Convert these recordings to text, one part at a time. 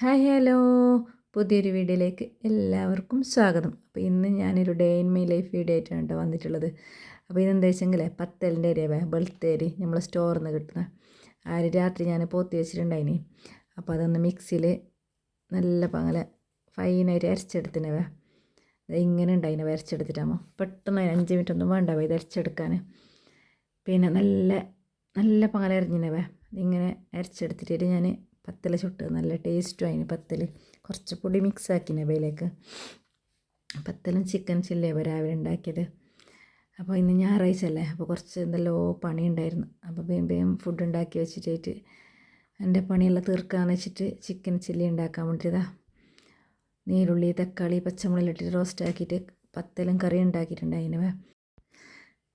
Hi hello. പുതിയൊരു വീഡിയോയിലേക്ക് എല്ലാവർക്കും സ്വാഗതം. അപ്പോൾ ഇന്ന് ഞാനൊരു day in my life video ആയിട്ടാണ് കേട്ടോ വന്നിട്ടുള്ളത്. അപ്പോൾ ഇതെന്താ വെച്ചെങ്കിൽ പത്തലിന്റെ ഏരിയ വെളുത്തേരി നമ്മൾ സ്റ്റോറിൽ നിന്ന് കിട്ടുന്ന ആ ഒരു രാത്രി ഞാൻ പോത്തി വെച്ചിട്ടുണ്ടായിനി. അപ്പോൾ അതൊന്ന് മിക്സിയിൽ നല്ല പങ്ങനെ ഫൈനായിട്ട് അരച്ചെടുത്തിനവേ ഇങ്ങനെ ഉണ്ടായിനവ അരച്ചെടുത്തിട്ടാകുമ്പോൾ പെട്ടെന്ന് അഞ്ച് മിനിറ്റ് ഒന്നും വേണ്ടാവേ ഇത് അരച്ചെടുക്കാൻ. പിന്നെ നല്ല നല്ല പങ്ങനെ അരിഞ്ഞിനവേ ഇങ്ങനെ അരച്ചെടുത്തിട്ട് ഞാൻ പത്തൽ ചുട്ട് നല്ല ടേസ്റ്റും അതിന് പത്തൽ കുറച്ച് പൊടി മിക്സ് ആക്കിന് അവയിലേക്ക് പത്തലും ചിക്കൻ ചില്ലിയാണ് രാവിലെ ഉണ്ടാക്കിയത് അപ്പോൾ ഇന്ന് ഞായറാഴ്ച അല്ലേ? അപ്പോൾ കുറച്ച് എന്തെല്ലോ പണി ഉണ്ടായിരുന്നു അപ്പോൾ വേഗം വേഗം ഫുഡ് ഉണ്ടാക്കി വെച്ചിട്ടായിട്ട് എന്റെ പണിയെല്ലാം തീർക്കാമെന്ന് വെച്ചിട്ട് ചിക്കൻ ചില്ലി ഉണ്ടാക്കാൻ വേണ്ടിയതാ നീരുള്ളി തക്കാളി പച്ചമുളക് ഇട്ടിട്ട് റോസ്റ്റ് ആക്കിയിട്ട് പത്തലും കറി ഉണ്ടാക്കിയിട്ടുണ്ടായിന്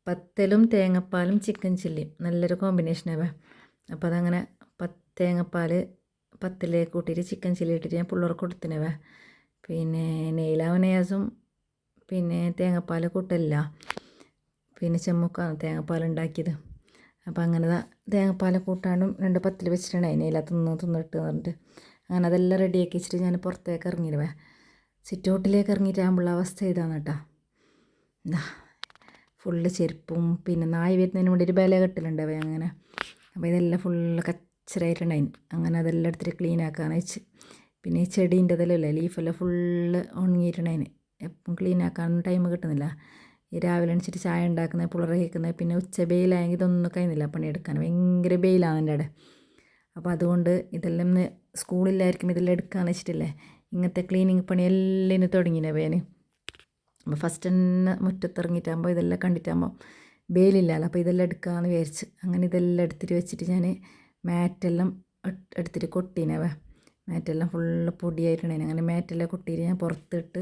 പത്തലും തേങ്ങപ്പാലും ചിക്കൻ ചില്ലിയും നല്ലൊരു കോമ്പിനേഷനാവേ അപ്പോൾ അതങ്ങനെ പത്ത് തേങ്ങപ്പാൽ പത്തിലേക്ക് കൂട്ടിയിട്ട് ചിക്കൻ ചില്ലി ഇട്ടിട്ട് ഞാൻ പിള്ളേർക്ക് കൊടുത്തിനവ പിന്നെ നെയ്ലാവനയാസും പിന്നെ തേങ്ങാപ്പാൽ കൂട്ടല്ല പിന്നെ ചെമ്മുക്കാണ് തേങ്ങാപ്പാൽ ഉണ്ടാക്കിയത്. അപ്പോൾ അങ്ങനെ തേങ്ങാപ്പാൽ കൂട്ടാണ്ടും രണ്ട് പത്തിൽ വെച്ചിട്ടുണ്ട് അതിനെയില തിന്ന് തിന്നിട്ട് പറഞ്ഞിട്ട് അങ്ങനെ അതെല്ലാം റെഡിയാക്കി വെച്ചിട്ട് ഞാൻ പുറത്തേക്ക് ഇറങ്ങിയിരുവേ സിറ്റ് ഔട്ടിലേക്ക് ഇറങ്ങിയിട്ടാകുമ്പോൾ അവസ്ഥ ഇതാണ് കേട്ടോ. എന്താ ഫുള്ള് ചെരുപ്പും പിന്നെ നായ് വരുന്നതിന് വേണ്ടി ഒരു ബല കെട്ടലുണ്ടാവേ അങ്ങനെ. അപ്പോൾ ഇതെല്ലാം ഫുള്ള് കച്ചറായിട്ടുണ്ടായിന് അങ്ങനെ അതെല്ലാം എടുത്തിട്ട് ക്ലീൻ ആക്കാന്ന് വെച്ച്. പിന്നെ ഈ ചെടീന്റെ ഇതെല്ലാം ലീഫെല്ലാം ഫുള്ള് ഉണങ്ങിയിട്ടുണ്ടായിന്. എപ്പം ക്ലീൻ ആക്കാനൊന്നും ടൈം കിട്ടുന്നില്ല. ഈ രാവിലെ എണിച്ചിട്ട് ചായ ഉണ്ടാക്കുന്നത് പുളറ കേൾക്കുന്നത് പിന്നെ ഉച്ച ബെയിലായെങ്കിൽ ഇതൊന്നും കഴിയുന്നില്ല പണിയെടുക്കാൻ. ഭയങ്കര ബെയിലാണ് എന്റെ അവിടെ അപ്പോൾ അതുകൊണ്ട് ഇതെല്ലാം ഇന്ന് സ്കൂളിലായിരിക്കും ഇതെല്ലാം എടുക്കാന്ന് വെച്ചിട്ടില്ലേ? ഇങ്ങനത്തെ ക്ലീനിങ് പണി എല്ലാം ഇന്ന് തുടങ്ങിനെ വേന് അപ്പോൾ ഫസ്റ്റ് തന്നെ മുറ്റത്തിറങ്ങിയിട്ടാകുമ്പോൾ ഇതെല്ലാം കണ്ടിട്ടാകുമ്പോൾ ബെയിലില്ലല്ലോ അപ്പോൾ ഇതെല്ലാം എടുക്കാമെന്ന് വിചാരിച്ച്. അങ്ങനെ ഇതെല്ലാം എടുത്തിട്ട് വെച്ചിട്ട് ഞാൻ മാറ്റെല്ലാം എടുത്തിട്ട് കൊട്ടീനവ മാറ്റെല്ലാം ഫുള്ള് പൊടിയായിട്ടുണ്ടായിന് അങ്ങനെ മാറ്റെല്ലാം കൊട്ടിയിട്ട് ഞാൻ പുറത്തിട്ട്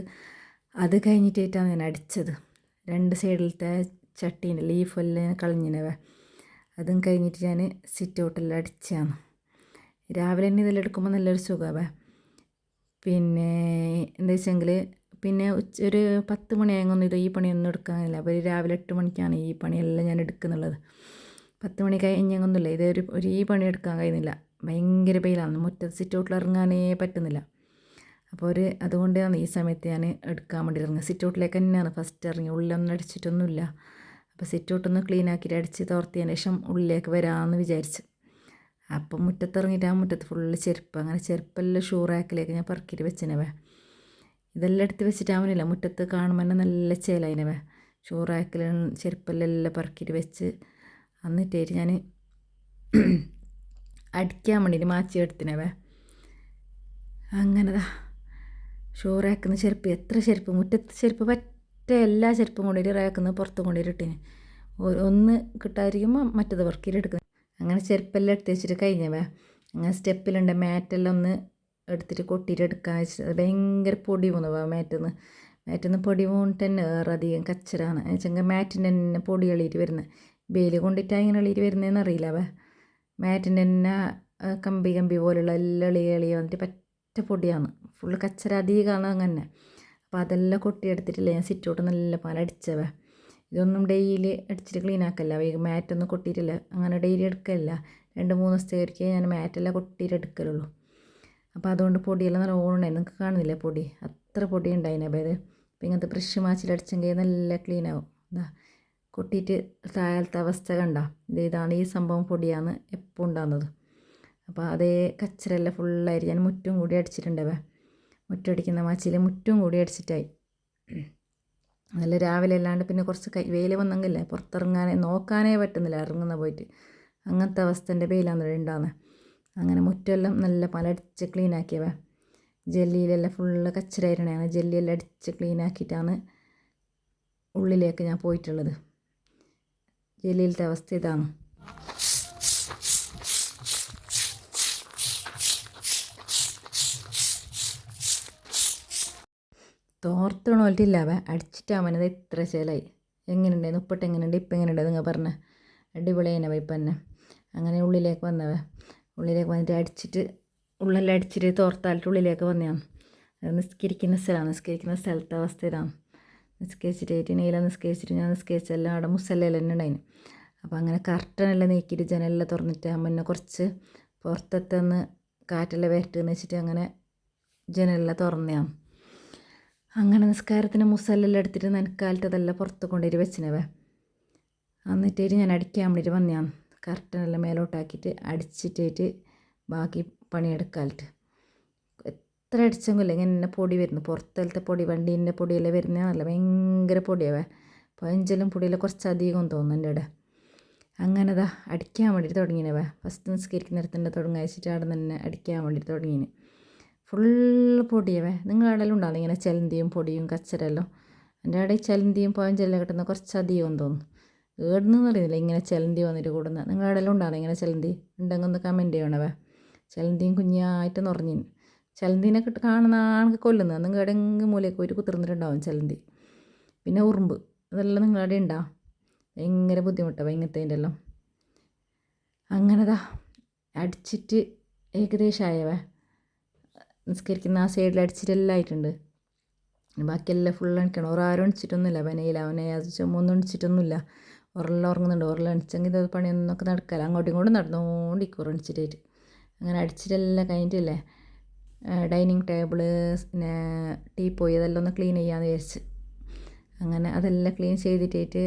അത് കഴിഞ്ഞിട്ടായിട്ടാണ് ഞാൻ അടിച്ചത്. രണ്ട് സൈഡിലത്തെ ചട്ടീന്റെ ലീഫെല്ലാം കളഞ്ഞിനവ അതും കഴിഞ്ഞിട്ട് ഞാൻ സിറ്റ് ഔട്ടെല്ലാം അടിച്ചാണ് രാവിലെ തന്നെ ഇതെല്ലാം എടുക്കുമ്പോൾ നല്ലൊരു സുഖമാവേ പിന്നെ എന്താ വെച്ചെങ്കിൽ പിന്നെ ഉച്ച ഒരു പത്ത് മണിയായെങ്കിൽ ഇത് ഈ പണിയൊന്നും എടുക്കാനില്ല. അപ്പോൾ രാവിലെ എട്ട് മണിക്കാണ് ഈ പണിയെല്ലാം ഞാൻ എടുക്കുന്നുള്ളത്. പത്ത് മണി കഴിഞ്ഞങ്ങൊന്നുമില്ല ഇത് ഒരു ഒരേ ഈ പണി എടുക്കാൻ കഴിയുന്നില്ല. ഭയങ്കര പെയിലാണ് മുറ്റത്ത് സിറ്റ് ഔട്ടിൽ ഇറങ്ങാനേ പറ്റുന്നില്ല. അപ്പോൾ ഒരു അതുകൊണ്ടാണ് ഈ സമയത്ത് ഞാൻ എടുക്കാൻ വേണ്ടി ഇറങ്ങുക സിറ്റ് ഔട്ടിലേക്ക് തന്നെയാണ് ഫസ്റ്റ് ഇറങ്ങി. ഉള്ളിലൊന്നും അടിച്ചിട്ടൊന്നുമില്ല. അപ്പോൾ സിറ്റ് ഔട്ടൊന്ന് ക്ലീൻ ആക്കിയിട്ട് അടിച്ച് തോർത്തിയതിന് ശേഷം ഉള്ളിലേക്ക് വരാമെന്ന് വിചാരിച്ച്. അപ്പം മുറ്റത്ത് ഇറങ്ങിയിട്ട് ആ മുറ്റത്ത് ഫുള്ള് ചെരുപ്പ്. അങ്ങനെ ചെരുപ്പെല്ലാം ഷൂ റാക്കിലേക്ക് ഞാൻ പറക്കിയിട്ട് വെച്ചിനവേ. ഇതെല്ലാം എടുത്ത് വെച്ചിട്ടാവുന്നില്ല മുറ്റത്ത് കാണുമ്പോൾ തന്നെ നല്ല ചേലായിനവേ. ഷൂ ചെരുപ്പെല്ലാം എല്ലാം പറക്കിയിട്ട് വെച്ച് എന്നിട്ടേറ്റ് ഞാൻ അടിക്കാൻ വേണ്ടിയിട്ട് മാച്ചി എടുത്തിനവേ. അങ്ങനെതാ. ഷോറാക്കുന്ന ചെരുപ്പ് എത്ര ചെരുപ്പ്? മുറ്റത്ത് ചെരുപ്പ് പറ്റ എല്ലാ ചെരുപ്പും കൊണ്ടിട്ട് റേക്കുന്ന പുറത്ത് കൊണ്ടിട്ട് ഇട്ടിന്. ഒന്ന് കിട്ടാതിരിക്കുമ്പോൾ മറ്റത് വർക്കിലെടുക്കുന്നത് അങ്ങനെ ചെരുപ്പെല്ലാം എടുത്ത് വെച്ചിട്ട് കഴിഞ്ഞവേ. അങ്ങനെ സ്റ്റെപ്പിലുണ്ട് മാറ്റെല്ലാം ഒന്ന് എടുത്തിട്ട് കൊട്ടിയിട്ട് എടുക്കാൻ വെച്ചിട്ട്. ഭയങ്കര പൊടി പോകുന്നു മാറ്റിന്ന്. മാറ്റിന്ന് പൊടി പോകുന്നിട്ട് തന്നെ വേറെ അധികം കച്ചറാണ് വെച്ചെങ്കിൽ മാറ്റിന്റെ തന്നെ പൊടി കളിയിട്ട് വരുന്നത് വെയിൽ കൊണ്ടിട്ടാണ് ഇങ്ങനെ എളിയിട്ട് വരുന്നതെന്ന് അറിയില്ല അവ മാറ്റിന്റെ തന്നെ കമ്പി കമ്പി പോലുള്ള എല്ലാ എളി എളി വന്നിട്ട് പറ്റ പൊടിയാണ്. ഫുള്ള് കച്ചരാധികമാണ് അങ്ങനെ അപ്പോൾ അതെല്ലാം കൊട്ടിയെടുത്തിട്ടില്ല? ഞാൻ സിറ്റോട്ട് നല്ല പാൽ അടിച്ചവ ഇതൊന്നും ഡെയിലി അടിച്ചിട്ട് ക്ലീൻ ആക്കല്ല. ഈ മാറ്റൊന്നും കൊട്ടിയിട്ടില്ല. അങ്ങനെ ഡെയിലി എടുക്കലില്ല രണ്ട് മൂന്ന് ദിവസത്തേക്ക് ഞാൻ മാറ്റെല്ലാം കൊട്ടിയിട്ട് എടുക്കലുള്ളൂ. അപ്പോൾ അതുകൊണ്ട് പൊടിയെല്ലാം നല്ല ഓണുണ്ടായി നിങ്ങൾക്ക് കാണുന്നില്ല പൊടി? അത്ര പൊടി ഉണ്ടായിന് അപ്പോൾ ഇത്. ഇങ്ങനത്തെ ബ്രഷ് മാച്ചിലടിച്ചെങ്കിൽ നല്ല ക്ലീൻ ആവും. എന്താ കൊട്ടിയിട്ട് താഴത്തെ അവസ്ഥ കണ്ട. ഇത് ഇതാണ് ഈ സംഭവം പൊടിയാണ് എപ്പോൾ ഉണ്ടാകുന്നത് അപ്പോൾ അതേ കച്ചറെല്ലാം ഫുള്ളായിട്ട് ഞാൻ മുറ്റും കൂടി അടിച്ചിട്ടുണ്ടവേ മുറ്റടിക്കുന്ന മാച്ചിൽ മുറ്റും കൂടി അടിച്ചിട്ടായി. നല്ല രാവിലെ അല്ലാണ്ട് പിന്നെ കുറച്ച് കൈ വെയിൽ വന്നെങ്കിലേ പുറത്തിറങ്ങാനേ നോക്കാനേ പറ്റുന്നില്ല ഇറങ്ങുന്ന പോയിട്ട്. അങ്ങനത്തെ അവസ്ഥന്റെ വെയിലാണ് ഉണ്ടാകുന്നത് അങ്ങനെ മുറ്റമെല്ലാം നല്ല പല അടിച്ച് ആക്കിയവ ജെല്ലിയിലെല്ലാം ഫുള്ള് കച്ചറായിട്ടാണ് ജെല്ലിയെല്ലാം അടിച്ച് ക്ലീനാക്കിയിട്ടാണ് ഉള്ളിലേക്ക് ഞാൻ പോയിട്ടുള്ളത്. ജലീലത്തെ അവസ്ഥ ഇതാണ്. തോർത്തണോലിട്ടില്ല അവ അടിച്ചിട്ട് അവനത് ഇത്ര ചേലായി എങ്ങനെയുണ്ടായിരുന്നു ഉപ്പിട്ട് എങ്ങനെയുണ്ട്? ഇപ്പം എങ്ങനെയുണ്ടെന്ന് നിങ്ങൾ പറഞ്ഞ അടിപൊളിയായിനവ ഇപ്പം തന്നെ. അങ്ങനെ ഉള്ളിലേക്ക് വന്നവ ഉള്ളിലേക്ക് വന്നിട്ട് അടിച്ചിട്ട് ഉള്ളെല്ലാം അടിച്ചിട്ട് തോർത്താലിട്ട് ഉള്ളിലേക്ക് വന്നതാണ്. നിസ്കരിക്കുന്ന സ്ഥലമാണ്. നിസ്കരിക്കുന്ന സ്ഥലത്തെ അവസ്ഥ ഇതാണ്. നിസ്കരിച്ചിട്ട് നീല നിസ്കരിച്ചിട്ട് ഞാൻ നിസ്കരിച്ചെല്ലാം അവിടെ മുസല്ലയിൽ തന്നെ ഉണ്ടായിന്. അപ്പോൾ അങ്ങനെ കർട്ടനെല്ലാം നീക്കിയിട്ട് ജനലെല്ലാം തുറന്നിട്ട് മുന്നേ കുറച്ച് പുറത്തെത്തന്ന് കാറ്റെല്ലാം വരട്ടെന്ന് വെച്ചിട്ട് അങ്ങനെ ജനലെല്ലാം തുറന്നതാണ് അങ്ങനെ നിസ്കാരത്തിന് മുസല്ലെല്ലാം എടുത്തിട്ട് നനക്കാലത്ത് അതെല്ലാം പുറത്ത് കൊണ്ടുപോയി വെച്ചിനവേ. എന്നിട്ടേറ്റ് ഞാൻ അടിക്കാൻ വേണ്ടിയിട്ട് വന്നതാണ് കർട്ടനെല്ലാം മേലോട്ടാക്കിയിട്ട് അടിച്ചിട്ടേറ്റ് ബാക്കി പണിയെടുക്കാലിട്ട് എത്ര അടിച്ചെങ്കിലും ഇങ്ങനെ പൊടി വരുന്നു. പുറത്തലത്തെ പൊടി വണ്ടീന്റെ പൊടിയെല്ലാം വരുന്നതല്ല ഭയങ്കര പൊടിയാവേ പതിനഞ്ചെല്ലാം പൊടിയെല്ലാം കുറച്ച് അധികം തോന്നും എന്റെ ഇവിടെ അങ്ങനെ അതാ അടിക്കാൻ വേണ്ടിയിട്ട് തുടങ്ങിനവേ ഫസ്റ്റ് നിസ്കരിക്കുന്നിടത്തിന്റെ തുടങ്ങി. വെച്ചിട്ട് അവിടെ തന്നെ അടിക്കാൻ വേണ്ടിയിട്ട് തുടങ്ങിന്. ഫുള്ള് പൊടിയവേ നിങ്ങളുടെ ഇടയിലും ഉണ്ടാകും ഇങ്ങനെ ചെലന്തിയും പൊടിയും കച്ചരെല്ലാം എന്റെ അവിടെ ഈ ചെലന്തിയും പഴഞ്ചെല്ലാം കിട്ടുന്ന കുറച്ച് അധികം തോന്നുന്നു. ഏടുന്നെന്ന് അറിയുന്നില്ല ഇങ്ങനെ ചെലന്തി വന്നിട്ട് കൂടുന്ന. നിങ്ങളുടെ ഇടയിലും ഉണ്ടാകും ഇങ്ങനെ ചെലന്തി? ഉണ്ടെങ്കിൽ ഒന്ന് കമന്റ് ചെയ്യണവേ ചെലന്തിയും കുഞ്ഞായിട്ട് നിറഞ്ഞിന് ചെലന്തിനെ കിട്ട് കാണുന്ന ആൾക്ക് കൊല്ലുന്നത്. നിങ്ങളുടെ എവിടെയെങ്കിലും മൂലയൊക്കെ ഒരു കുത്തിർന്നിട്ടുണ്ടാവും ചിലന്തി. പിന്നെ ഉറുമ്പ്. അതെല്ലാം നിങ്ങളുടെ ഉണ്ടാ ഭയങ്കര ബുദ്ധിമുട്ടാണ് വൈകുന്നേരത്തിന്റെ എല്ലാം അങ്ങനെതാ. അടിച്ചിട്ട് ഏകദേശം ആയവേ നിസ്കരിക്കുന്ന ആ സൈഡിൽ അടിച്ചിട്ടെല്ലാം ആയിട്ടുണ്ട്. ബാക്കിയെല്ലാം ഫുൾ അണിക്കണം. ഒരാരും അണിച്ചിട്ടൊന്നുമില്ല. പനയിൽ അവനെ ചുമൊന്നും അണിച്ചിട്ടൊന്നുമില്ല. ഉറല്ല ഉറങ്ങുന്നുണ്ട്. ഉറല അണിച്ചെങ്കിൽ ഇത് പണിയൊന്നൊക്കെ നടക്കില്ല അങ്ങോട്ടും ഇങ്ങോട്ടും നടന്നുകൊണ്ടിരിക്കും അണിച്ചിട്ടായിട്ട് അങ്ങനെ അടിച്ചിട്ടെല്ലാം കഴിഞ്ഞിട്ടില്ലേ? ഡൈനിങ് ടേബിൾ പിന്നെ ടീ പോയി അതെല്ലാം ഒന്ന് ക്ലീൻ ചെയ്യാമെന്ന് വിചാരിച്ച്. അങ്ങനെ അതെല്ലാം ക്ലീൻ ചെയ്തിട്ടേറ്റ്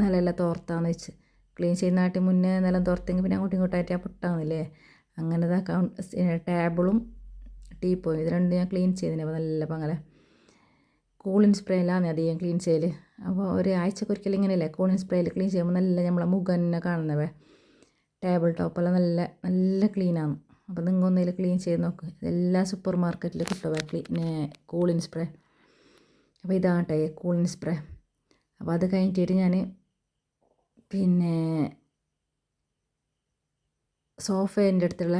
നിലമെല്ലാം തോർത്താന്ന് വെച്ച്. ക്ലീൻ ചെയ്യുന്നതായിട്ട് മുന്നേ നിലം തോർത്തെങ്കിൽ പിന്നെ അങ്ങോട്ടും ഇങ്ങോട്ടായിട്ട് പൊട്ടാന്നില്ലേ? അങ്ങനെ ഇതാ ടേബിളും ടീ പോയി. ഇത് രണ്ടും ഞാൻ ക്ലീൻ ചെയ്തിന് അപ്പോൾ നല്ല പങ്കലെ കൂളിംഗ് സ്പ്രേയിലാണ് അധികം ക്ലീൻ ചെയ്യൽ അപ്പോൾ ഒരു ആഴ്ചക്കൊരിക്കലും ഇങ്ങനെയല്ലേ കൂളിംഗ് സ്പ്രേയിൽ ക്ലീൻ ചെയ്യുമ്പോൾ നല്ല നമ്മളെ മുഖം തന്നെ കാണുന്നവേ. ടേബിൾ ടോപ്പെല്ലാം നല്ല നല്ല ക്ലീനാണ്. അപ്പോൾ നിങ്ങൾ ഒന്നിൽ ക്ലീൻ ചെയ്ത് നോക്ക്. എല്ലാ സൂപ്പർ മാർക്കറ്റിൽ കിട്ടുക ക്ലീ കൂളിംഗ് സ്പ്രേ അപ്പോൾ ഇതാകട്ടെ കൂളിംഗ് സ്പ്രേ അപ്പോൾ അത് കഴിഞ്ഞിട്ട് ഞാൻ പിന്നെ സോഫേന്റെ അടുത്തുള്ള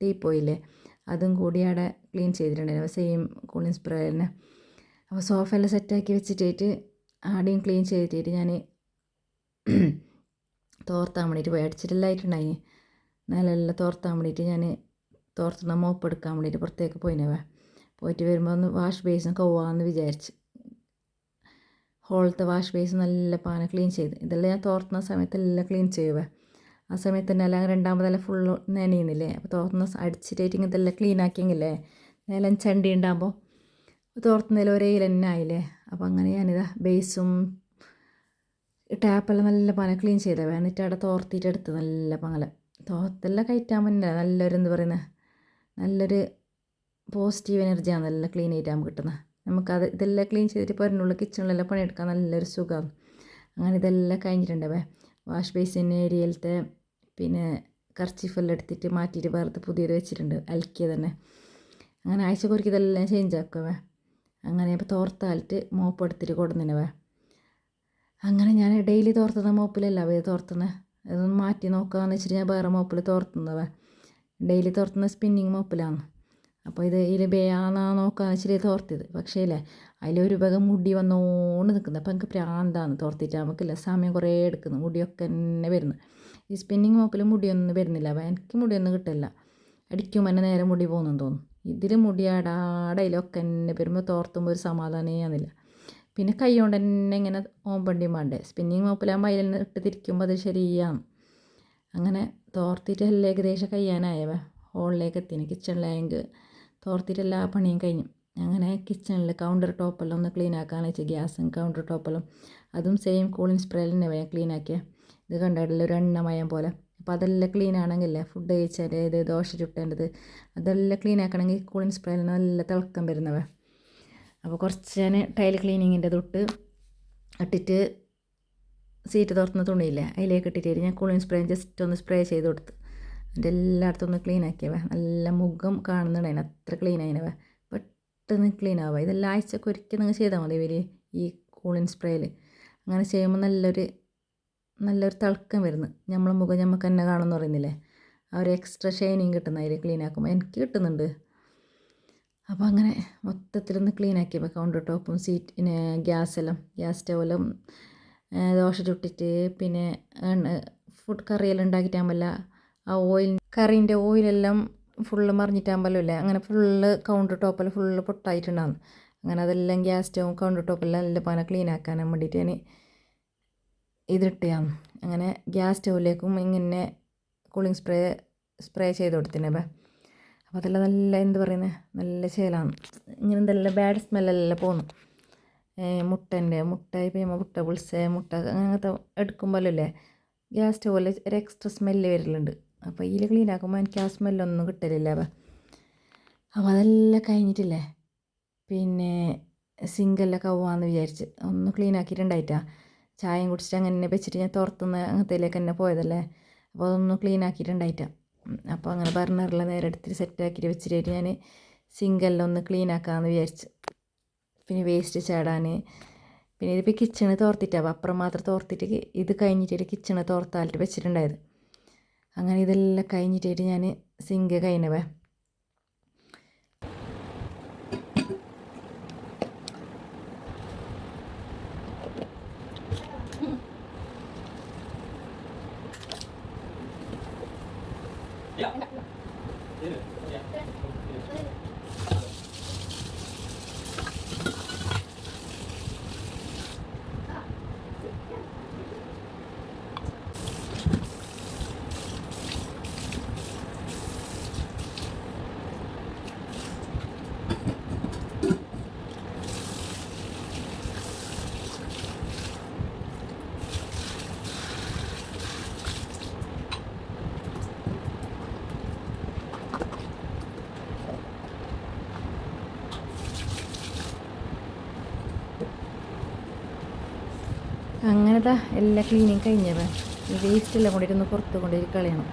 ടീപ്പോയില്ലേ അതും കൂടി അവിടെ ക്ലീൻ ചെയ്തിട്ടുണ്ടായിരുന്നു. സെയിം കൂളിംഗ് സ്പ്രേ തന്നെ. അപ്പോൾ സോഫയെല്ലാം സെറ്റാക്കി വെച്ചിട്ട് ആടെയും ക്ലീൻ ചെയ്തിട്ട് ഞാൻ തോർത്താൻ വേണ്ടിയിട്ട് പോയി. അടിച്ചിട്ടെല്ലാം ആയിട്ടുണ്ടായി തോർത്താൻ വേണ്ടിയിട്ട് ഞാൻ തോർത്തുന്ന മോപ്പ് എടുക്കാൻ വേണ്ടിയിട്ട് പുറത്തേക്ക് പോയിനവ. പോയിട്ട് വരുമ്പോൾ ഒന്ന് വാഷ് ബേസിൻ കൗവാന്ന് വിചാരിച്ച്. ഹോളത്തെ വാഷ് ബേസ് നല്ല പാന ക്ലീൻ ചെയ്ത്. ഇതെല്ലാം ഞാൻ തോർത്തുന്ന സമയത്ത് എല്ലാം ക്ലീൻ ചെയ്യുവേ. ആ സമയത്ത് തന്നെ എല്ലാം രണ്ടാമതെല്ലാം ഫുള്ള് നനയുന്നില്ലേ? അപ്പോൾ തോർത്തുന്ന അടിച്ചിട്ടായിട്ട് ഇതെല്ലാം ക്ലീൻ ആക്കിയെങ്കിലേ നിലം ചണ്ടി ഉണ്ടാകുമ്പോൾ തോർത്തുന്നതിൽ ഒരേ തന്നെ ആയില്ലേ? അപ്പോൾ അങ്ങനെ ഞാനിതാ ബേസും ടാപ്പെല്ലാം നല്ല പന ക്ലീൻ ചെയ്തവേ. എന്നിട്ട് അവിടെ തോർത്തിയിട്ട് എടുത്ത് നല്ല പങ്ങല തോർത്തെല്ലാം കയറ്റാൻ പറ്റില്ല നല്ലൊരു എന്ത് പറയുന്നത് നല്ലൊരു പോസിറ്റീവ് എനർജിയാണ് നല്ല ക്ലീൻ ആയിട്ട് നമുക്ക് കിട്ടുന്നത് നമുക്കത് ഇതെല്ലാം ക്ലീൻ ചെയ്തിട്ട് ഇപ്പോൾ അതിനുള്ള കിച്ചണിലെല്ലാം പണിയെടുക്കാൻ നല്ലൊരു സുഖമാണ് അങ്ങനെ ഇതെല്ലാം കഴിഞ്ഞിട്ടുണ്ടവേ വാഷ് ബേസിൻ ഏരിയയിലത്തെ പിന്നെ കർച്ചീഫെല്ലാം എടുത്തിട്ട് മാറ്റിയിട്ട് വേറെ പുതിയത് വെച്ചിട്ടുണ്ട്. അലക്കിയത് തന്നെ. അങ്ങനെ ആഴ്ച കുറിക്ക് ഇതെല്ലാം ചേഞ്ച് ആക്കുവേ അങ്ങനെ ഇപ്പോൾ തോർത്താലിട്ട് മോപ്പ് എടുത്തിട്ട് കൊടുന്നിനവേ അങ്ങനെ ഞാൻ ഡെയിലി തോർത്തുന്ന മോപ്പിലല്ല അവർ തോർത്തുന്നത് അതൊന്ന് മാറ്റി നോക്കാമെന്ന് വെച്ചിട്ട് ഞാൻ വേറെ മോപ്പിൽ തോർത്തുന്നവേ ഡെയിലി തുറത്തുന്ന സ്പിന്നിങ് മോപ്പിലാണ് അപ്പോൾ ഇത് ഇതിൽ ബേയാന്നാ നോക്കാന്ന് വെച്ചിട്ട് തുറത്തിയത് പക്ഷേ ഇല്ലേ അതിലൊരു ഭാഗം മുടി വന്നോണ്ട് നിൽക്കുന്നത് അപ്പോൾ എനിക്ക് പ്രാന്താണ് തുറത്തിട്ട് നമുക്കില്ല സമയം കുറേ എടുക്കുന്നു. മുടിയൊക്കെ തന്നെ വരുന്നു. ഈ സ്പിന്നിങ് മോപ്പിൽ മുടിയൊന്നും വരുന്നില്ല. അപ്പോൾ എനിക്ക് മുടിയൊന്നും കിട്ടില്ല അടിക്കും തന്നെ നേരെ മുടി പോകുന്നു തോന്നുന്നു. ഇതിൽ മുടി അടാടയിലൊക്കെ തന്നെ വരുമ്പോൾ തോർത്തുമ്പോൾ ഒരു സമാധാനമേ ആകുന്നില്ല പിന്നെ കൈ കൊണ്ട് തന്നെ ഇങ്ങനെ ഓമ്പണ്ടി വേണ്ടേ സ്പിന്നിങ് മോപ്പിലാകുമ്പോൾ അതിൽ നിന്ന് ഇട്ട് തിരിക്കുമ്പോൾ അത് ശരിയാണ് അങ്ങനെ തോർത്തിട്ട് എല്ലാം ഏകദേശം കഴിയാനായവ ഹോളിലേക്ക് എത്തിന് കിച്ചണിലായെങ്കിൽ തോർത്തിട്ട് എല്ലാ പണിയും കഴിഞ്ഞു. അങ്ങനെ കിച്ചണിൽ കൗണ്ടർ ടോപ്പെല്ലാം ഒന്ന് ക്ലീൻ ആക്കാന്ന് വെച്ചാൽ ഗ്യാസും കൗണ്ടർ ടോപ്പെല്ലാം. അതും സെയിം കൂളിംഗ് സ്പ്രേ തന്നെ വേണം ക്ലീൻ ആക്കിയ. ഇത് കണ്ടിട്ടില്ല ഒരു എണ്ണമയം പോലെ. അപ്പോൾ അതെല്ലാം ക്ലീൻ ആണെങ്കിലേ ഫുഡ് കഴിച്ചാൽ ഇത് ദോശ ചുട്ടേണ്ടത് അതെല്ലാം ക്ലീൻ ആക്കണമെങ്കിൽ കൂളിംഗ് സ്പ്രേയിൽ നല്ല തിളക്കം വരുന്നവ. അപ്പോൾ കുറച്ച് ഞാൻ ടൈൽ ക്ലീനിങ്ങിന്റെ തൊട്ട് ഇട്ടിട്ട് സീറ്റ് തുറന്ന തുണിയില്ലേ അതിലേക്ക് ഇട്ടിട്ട് ഞാൻ കൂളിംഗ് സ്പ്രേ ജസ്റ്റ് ഒന്ന് സ്പ്രേ ചെയ്ത് കൊടുത്ത്. എന്റെ എല്ലായിടത്തും ഒന്ന് ക്ലീൻ ആക്കിയവ നല്ല മുഖം കാണുന്നുണ്ടായിന്. അത്ര ക്ലീൻ ആയിനവ പെട്ടെന്ന് ക്ലീൻ ആവുക ഇതെല്ലാം ആഴ്ചക്ക് ഒരിക്കൽ നിങ്ങൾ ചെയ്താൽ മതി ഇവർ ഈ കൂളിംഗ് സ്പ്രേയിൽ അങ്ങനെ ചെയ്യുമ്പോൾ നല്ലൊരു നല്ലൊരു തിളക്കം വരുന്നു. നമ്മളെ മുഖം നമുക്ക് തന്നെ കാണുമെന്ന് പറയുന്നില്ലേ? ആ ഒരു എക്സ്ട്രാ ഷൈനിങ് കിട്ടുന്ന അതിൽ ക്ലീൻ ആക്കുമ്പോൾ എനിക്ക് കിട്ടുന്നുണ്ട്. അപ്പോൾ അങ്ങനെ മൊത്തത്തിലൊന്ന് ക്ലീൻ ആക്കിയപ്പോൾ കൗണ്ടർ ടോപ്പും സീറ്റ് പിന്നെ ഗ്യാസെല്ലാം ഗ്യാസ് സ്റ്റൗവിലും ദോശ ചുട്ടിട്ട് പിന്നെ ഫുഡ് കറിയെല്ലാം ഉണ്ടാക്കിയിട്ടാകുമ്പോൾ ആ ഓയിൽ കറീന്റെ ഓയിലെല്ലാം ഫുള്ള് മറിഞ്ഞിട്ടാകുമ്പോൾ അല്ലേ? അങ്ങനെ ഫുള്ള് കൗണ്ടർ ടോപ്പെല്ലാം ഫുള്ള് പൊട്ടായിട്ടുണ്ടാകുന്നു അങ്ങനെ അതെല്ലാം ഗ്യാസ് സ്റ്റവും കൗണ്ടർ ടോപ്പെല്ലാം നല്ല പാന ക്ലീൻ ആക്കാൻ വേണ്ടിയിട്ട് ഞാൻ ഇതിട്ടാണ് അങ്ങനെ ഗ്യാസ് സ്റ്റൗവിലേക്കും ഇങ്ങനെ കൂളിംഗ് സ്പ്രേ സ്പ്രേ ചെയ്ത് കൊടുത്തിനേ അപ്പോൾ അതെല്ലാം നല്ല എന്ത് പറയുന്നത് നല്ല ചേലാണ്. ഇങ്ങനെ എന്തെല്ലാം ബാഡ് സ്മെല്ലെല്ലാം പോകുന്നു മുട്ടന്റെ മുട്ട ഇപ്പം മുട്ട പുളിച്ച മുട്ട അങ്ങനത്തെ എടുക്കുമ്പോഴല്ലേ ഗ്യാസ് സ്റ്റൗവിൽ ഒരു എക്സ്ട്രാ സ്മെല്ല് വരലുണ്ട്. അപ്പോൾ ഇതിൽ ക്ലീൻ ആക്കുമ്പോൾ എനിക്ക് ആ സ്മെല്ലൊന്നും കിട്ടലില്ല അപ്പം. അപ്പോൾ അതെല്ലാം കഴിഞ്ഞിട്ടില്ലേ? പിന്നെ സിങ്കെല്ലാം കവ്വാന്ന് വിചാരിച്ച്. ഒന്ന് ക്ലീൻ ആക്കിയിട്ടുണ്ടായിട്ടാ. ചായയും കുടിച്ചിട്ട് അങ്ങനെ വെച്ചിട്ട് ഞാൻ തുറത്തുനിന്ന് അങ്ങനത്തേലേക്ക് തന്നെ പോയതല്ലേ? അപ്പോൾ അതൊന്ന് ക്ലീൻ ആക്കിയിട്ടുണ്ടായിട്ടാ. അപ്പോൾ അങ്ങനെ ബർണറിലെ നേരെ എടുത്തിട്ട് സെറ്റാക്കിയിട്ട് വെച്ചിട്ട് ഞാൻ സിങ്കെല്ലാം ഒന്ന് ക്ലീൻ ആക്കാമെന്ന് വിചാരിച്ചു. പിന്നെ വേസ്റ്റ് ചാടാൻ പിന്നെ ഇതിപ്പോൾ കിച്ചണ് തോർത്തിട്ടാവും അപ്പുറം മാത്രം തോർത്തിട്ട് ഇത് കഴിഞ്ഞിട്ട് കിച്ചണ് തോർത്താലിട്ട് വെച്ചിട്ടുണ്ടായത്. അങ്ങനെ ഇതെല്ലാം കഴിഞ്ഞിട്ടായിട്ട് ഞാൻ സിങ്ക് കഴിഞ്ഞവേ Yeah. Yeah. Yeah. Yeah. അങ്ങനത്തെ എല്ലാ ക്ലീനിങ് കഴിഞ്ഞത്. വേസ്റ്റ് എല്ലാം കൂടി ഒന്ന് പുറത്ത് കൊണ്ടുപോയി കളയണം.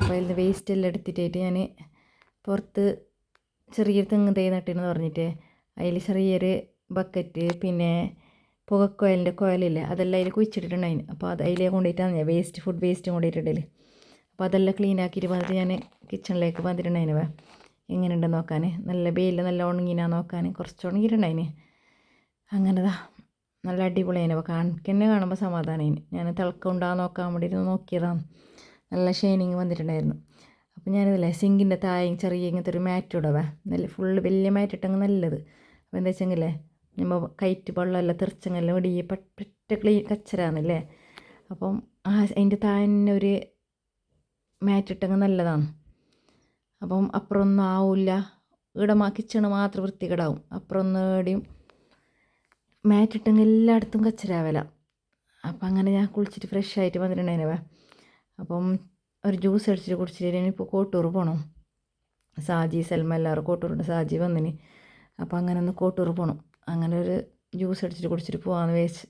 അപ്പോൾ അതിൽ വേസ്റ്റ് എല്ലാം എടുത്തിട്ടായിട്ട് ഞാൻ പുറത്ത് ചെറിയൊരു തെങ്ങ് തൈ നട്ടിരുന്നു പറഞ്ഞിട്ട്. അതിൽ ചെറിയൊരു ബക്കറ്റ് പിന്നെ പുകക്കോയലിന്റെ കോയലില്ല അതെല്ലാം അതിൽ കുഴിച്ചിട്ടിട്ടുണ്ടായിന്. അപ്പോൾ അത് അതിലേ കൊണ്ടുപോയിട്ടാണ് ഞാൻ വേസ്റ്റ് ഫുഡ് വേസ്റ്റ് കൊണ്ടുപോയിട്ടുണ്ടല്ലേ അപ്പോൾ അതെല്ലാം ക്ലീൻ ആക്കിയിട്ട് വന്നിട്ട് ഞാൻ കിച്ചണിലേക്ക് വന്നിട്ടുണ്ടായിന് എങ്ങനെയുണ്ടെന്ന് നോക്കാൻ നല്ല വെയിൽ നല്ല ഉണങ്ങിനാ നോക്കാൻ കുറച്ച് ഉണങ്ങിയിട്ടുണ്ടായിന്. അങ്ങനെതാ. നല്ല അടിപൊളിയാണ് അപ്പോൾ കാണിക്കന്നെ കാണുമ്പോൾ സമാധാനമായിന് ഞാൻ തിളക്കം ഉണ്ടാകാൻ നോക്കാൻ വേണ്ടിയിട്ട് നോക്കിയതാണ് നല്ല ഷൈനിങ് വന്നിട്ടുണ്ടായിരുന്നു. അപ്പോൾ ഞാനിതല്ലേ സിങ്കിന്റെ താഴെയും ചെറിയ ഇങ്ങനത്തെ ഒരു മാറ്റ് ഇടവേ. നല്ല ഫുള്ള് വലിയ മാറ്റ് ഇട്ടെങ്കിൽ നല്ലത്. അപ്പോൾ എന്താ വെച്ചെങ്കിലേ നമ്മൾ കയറ്റ് വെള്ളമെല്ലാം തെറിച്ചെങ്കിലും ഇടിയെ പെട്ട ക്ലീൻ കച്ചരാന്നല്ലേ? അപ്പം ആ അതിന്റെ താഴെ ഒരു മാറ്റ് ഇട്ടെങ്കിൽ നല്ലതാണ്. അപ്പം അപ്പുറമൊന്നും ആവില്ല. ഇവിടെ കിച്ചണ് മാത്രം വൃത്തികേടാവും. അപ്പുറമൊന്നും എവിടെയും മാറ്റ് ഇട്ടെങ്കിൽ എല്ലായിടത്തും കച്ചരാവല. അപ്പം അങ്ങനെ ഞാൻ കുളിച്ചിട്ട് ഫ്രഷ് ആയിട്ട് വന്നിട്ടുണ്ടായിരുന്നവ അപ്പം ഒരു ജ്യൂസ് അടിച്ചിട്ട് കുടിച്ചിട്ട് ഇനിയിപ്പോൾ കോട്ടൂർ പോകണം സാജി സൽമ എല്ലാവരും കോട്ടൂറുണ്ട് സാജി വന്നിന്. അപ്പോൾ അങ്ങനെ ഒന്ന് കോട്ടൂർ പോകണം അങ്ങനെ ഒരു ജ്യൂസ് അടിച്ചിട്ട് കുടിച്ചിട്ട് പോകാമെന്ന് വിചാരിച്ച്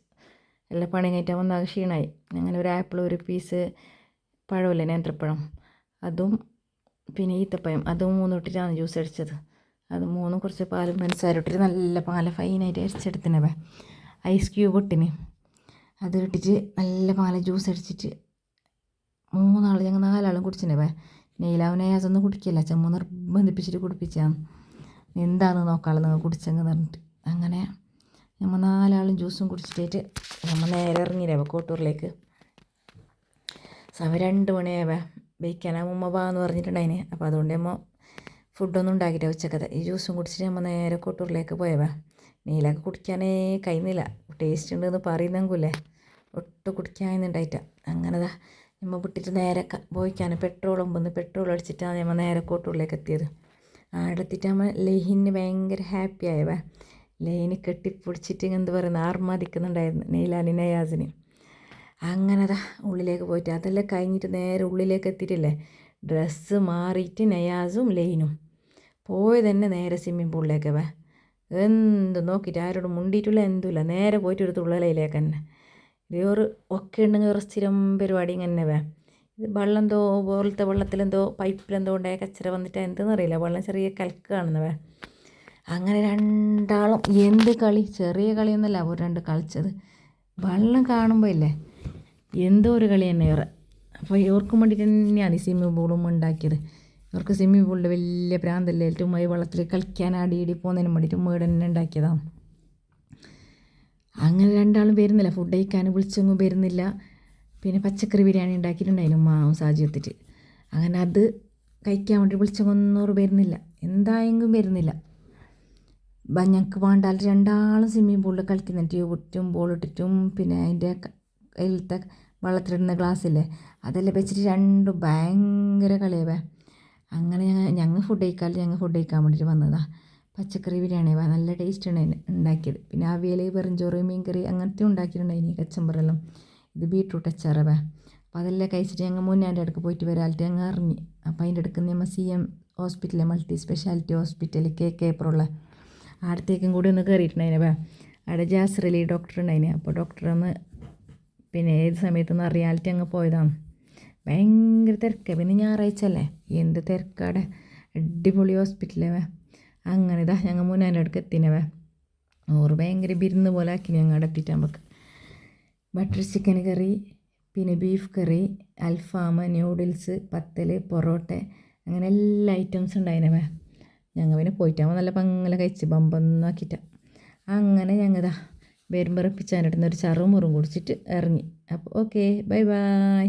എല്ലാ പണി കയറ്റാൻ വന്നാൽ ക്ഷീണമായി അങ്ങനെ ഒരു ആപ്പിൾ ഒരു പീസ് പഴമില്ലേ നേന്ത്രപ്പഴം. അതും പിന്നെ ഈത്തപ്പഴം അതും മൂന്ന് ഇട്ടിട്ടാണ് ജ്യൂസ് അടിച്ചത്. അത് മൂന്നും കുറച്ച് പാലും പഞ്ചസാരട്ടിട്ട് നല്ല പാല ഫൈനായിട്ട് അരിച്ചെടുത്തിനവ ഐസ് ക്യൂബ് ഇട്ടിന്. അതിട്ടിട്ട് നല്ല പാല ജ്യൂസ് അടിച്ചിട്ട് മൂന്നാൾ ഞങ്ങൾ നാലാളും കുടിച്ചിനവേ നെയ്ലാവിനെ അതൊന്നും കുടിക്കില്ല. ചമ്മ നിർബന്ധിപ്പിച്ചിട്ട് കുടിപ്പിച്ചാണ്. എന്താണെന്ന് നോക്കാളെ നിങ്ങൾ കുടിച്ചെന്ന് പറഞ്ഞിട്ട്. അങ്ങനെ നമ്മൾ നാലാളും ജ്യൂസും കുടിച്ചിട്ട് നമ്മൾ നേരെ ഇറങ്ങിയില്ലേ കോട്ടൂറിലേക്ക് സമയം രണ്ട് മണിയാവേ ബേക്കാനാ ഉമ്മ ബാ എന്ന് പറഞ്ഞിട്ടുണ്ടായിന്. അപ്പോൾ അതുകൊണ്ട് നമ്മൾ ഫുഡൊന്നും ഉണ്ടാക്കിയില്ല ഉച്ചക്കത്തെ. ഈ ജ്യൂസും കുടിച്ചിട്ട് നമ്മൾ നേരെ കൊട്ടൂറിലേക്ക് പോയവാ നീലൊക്കെ കുടിക്കാനേ കഴിയുന്നില്ല ടേസ്റ്റ് ഉണ്ടെന്ന് പറയുന്നെങ്കിലേ ഒട്ടും കുടിക്കാനുണ്ടായിട്ട അങ്ങനെതാ നമ്മൾ വിട്ടിട്ട് നേരെ പോയിക്കാൻ പെട്രോൾ ഒമ്പന്ന് പെട്രോൾ അടിച്ചിട്ടാണ് നമ്മൾ നേരെ കോട്ടൂരിലേക്ക് എത്തിയത്. അവിടെ എത്തിയിട്ട് നമ്മൾ ലഹിന് ഭയങ്കര ഹാപ്പി ആയവ ലൈന് കെട്ടിപ്പിടിച്ചിട്ട് എന്ത് പറയുന്നത് ആർമാദിക്കുന്നുണ്ടായിരുന്നു നെയ്ലാലി നയാസിന്. അങ്ങനെതാ ഉള്ളിലേക്ക് പോയിട്ട്. അതെല്ലാം കഴിഞ്ഞിട്ട് നേരെ ഉള്ളിലേക്ക് എത്തിയിട്ടില്ലേ? ഡ്രസ്സ് മാറിയിട്ട് നയാസും ലൈനും പോയത് തന്നെ നേരെ സ്വിമ്മിങ് പൂളിലേക്ക് വേ. എന്ത് നോക്കിയിട്ട് ആരോടും മുണ്ടിയിട്ടില്ല എന്തുമില്ല. നേരെ പോയിട്ട് ഒരു തുള്ളലയിലേക്ക് തന്നെ. ഇതൊരു ഒക്കെ ഉണ്ടെങ്കിൽ ഒരു സ്ഥിരം പരിപാടി ഇങ്ങനെ വേ. ഇത് വെള്ളം എന്തോ പോലത്തെ വെള്ളത്തിലെന്തോ പൈപ്പിലെന്തോ ഉണ്ടായ കച്ചറ വന്നിട്ട് എന്തെന്നറിയില്ല വെള്ളം ചെറിയ കലക്ക് കാണുന്നവേ അങ്ങനെ രണ്ടാളും എന്ത് കളി? ചെറിയ കളിയൊന്നുമല്ല അവർ രണ്ട് കളിച്ചത്. വെള്ളം കാണുമ്പോൾ ഇല്ലേ? എന്തോ ഒരു കളി തന്നെ ഇവർ അപ്പോൾ ഇവർക്കും വേണ്ടിയിട്ട് തന്നെയാണ് ഈ പൂളും ഉണ്ടാക്കിയത്. ഇവർക്ക് സ്വിമ്മിംഗ് പൂളിൽ വലിയ പ്രാന്തല്ലേ. ഏറ്റവും ഈ വെള്ളത്തിൽ കളിക്കാൻ ആടി ഇടി പോകുന്നതിന് വേണ്ടിയിട്ട് ഉമ്മ തന്നെ ഉണ്ടാക്കിയതാണ് അങ്ങനെ രണ്ടാളും വരുന്നില്ല. ഫുഡ് കഴിക്കാൻ വിളിച്ചൊന്നും വരുന്നില്ല. പിന്നെ പച്ചക്കറി ബിരിയാണി ഉണ്ടാക്കിയിട്ടുണ്ടായിരുന്നു മാവും സാജി എത്തിയിട്ട് അങ്ങനെ അത് കഴിക്കാൻ വേണ്ടി വിളിച്ചൊന്നൂറ് വരുന്നില്ല. എന്തായെങ്കിലും വരുന്നില്ല. ഞങ്ങൾക്ക് വേണ്ടാൽ രണ്ടാളും സ്വിമ്മിംഗ് പൂളിൽ കളിക്കുന്നുണ്ട് ട്യൂബ് ഇട്ടും ബോൾ ഇട്ടിട്ടും പിന്നെ അതിന്റെ കയ്യിലത്തെ വെള്ളത്തിലിടുന്ന ഗ്ലാസ്സില്ലേ അതെല്ലാം വെച്ചിട്ട് രണ്ടും ഭയങ്കര കളിയാവേ അങ്ങനെ ഞങ്ങൾ ഞങ്ങൾ ഫുഡ് കഴിക്കാമല്ലോ ഞങ്ങൾ ഫുഡ് കഴിക്കാൻ വേണ്ടിയിട്ട് വന്നതാണ് പച്ചക്കറി ബിരിയാണി നല്ല ടേസ്റ്റ് ഉണ്ടായിന് ഉണ്ടാക്കിയത് പിന്നെ അവിയൽ വെറുംചോറ് മീൻകറി അങ്ങനത്തെ ഉണ്ടാക്കിയിട്ടുണ്ടായിനി കച്ചമ്പറെല്ലാം. ഇത് ബീട്രൂട്ട് അച്ചാറവേ. അപ്പോൾ അതെല്ലാം കഴിച്ചിട്ട് ഞങ്ങൾ മുന്നാന്റെ അടുക്ക് പോയിട്ട് വരാലിട്ട് ഞങ്ങൾ ഇറങ്ങി അപ്പോൾ അതിന്റെ അടുക്ക് നമ്മൾ സി എം ഹോസ്പിറ്റലിലെ multi speciality hospital K K പുറമുള്ള അടുത്തേക്കും കൂടി ഒന്ന് കയറിയിട്ടുണ്ടായിനെ അവിടെ ജാസ്രലി ഡോക്ടർ ഉണ്ടായിരുന്നു അപ്പോൾ ഡോക്ടർ ഒന്ന് പിന്നെ ഏത് സമയത്തൊന്ന് അറിയാലിട്ട് അങ്ങ് പോയതാണ്. ഭയങ്കര തിരക്കാണ് പിന്നെ ഞായറാഴ്ച അല്ലേ? എന്ത് തിരക്കാടെ? അടിപൊളി ഹോസ്പിറ്റലേ വേ. അങ്ങനെ ഇതാ ഞങ്ങൾ മുന്നേന്റെ എത്തിനവേ ഓറ് ഭയങ്കര ബിരുന്ന് പോലെ ആക്കി ഞങ്ങളുടെ എത്തിയിട്ട് നമുക്ക് ബട്ടർ ചിക്കൻ കറി പിന്നെ ബീഫ് കറി അൽഫാം ന്യൂഡിൽസ് പത്തൽ പൊറോട്ട അങ്ങനെ എല്ലാ ഐറ്റംസും ഉണ്ടായിരുന്നവേ ഞങ്ങൾ പിന്നെ പോയിട്ടാകുമ്പോൾ നല്ല പങ്ങല കഴിച്ച് ബമ്പൊന്നും ആക്കിയിട്ട അങ്ങനെ ഞങ്ങൾ ഇതാ വരുമ്പോൾ പിച്ചാന്റെ അടുത്ത് ഒരു ചറുമുറും കുടിച്ചിട്ട് ഇറങ്ങി അപ്പോൾ ഓക്കെ ബൈ ബൈ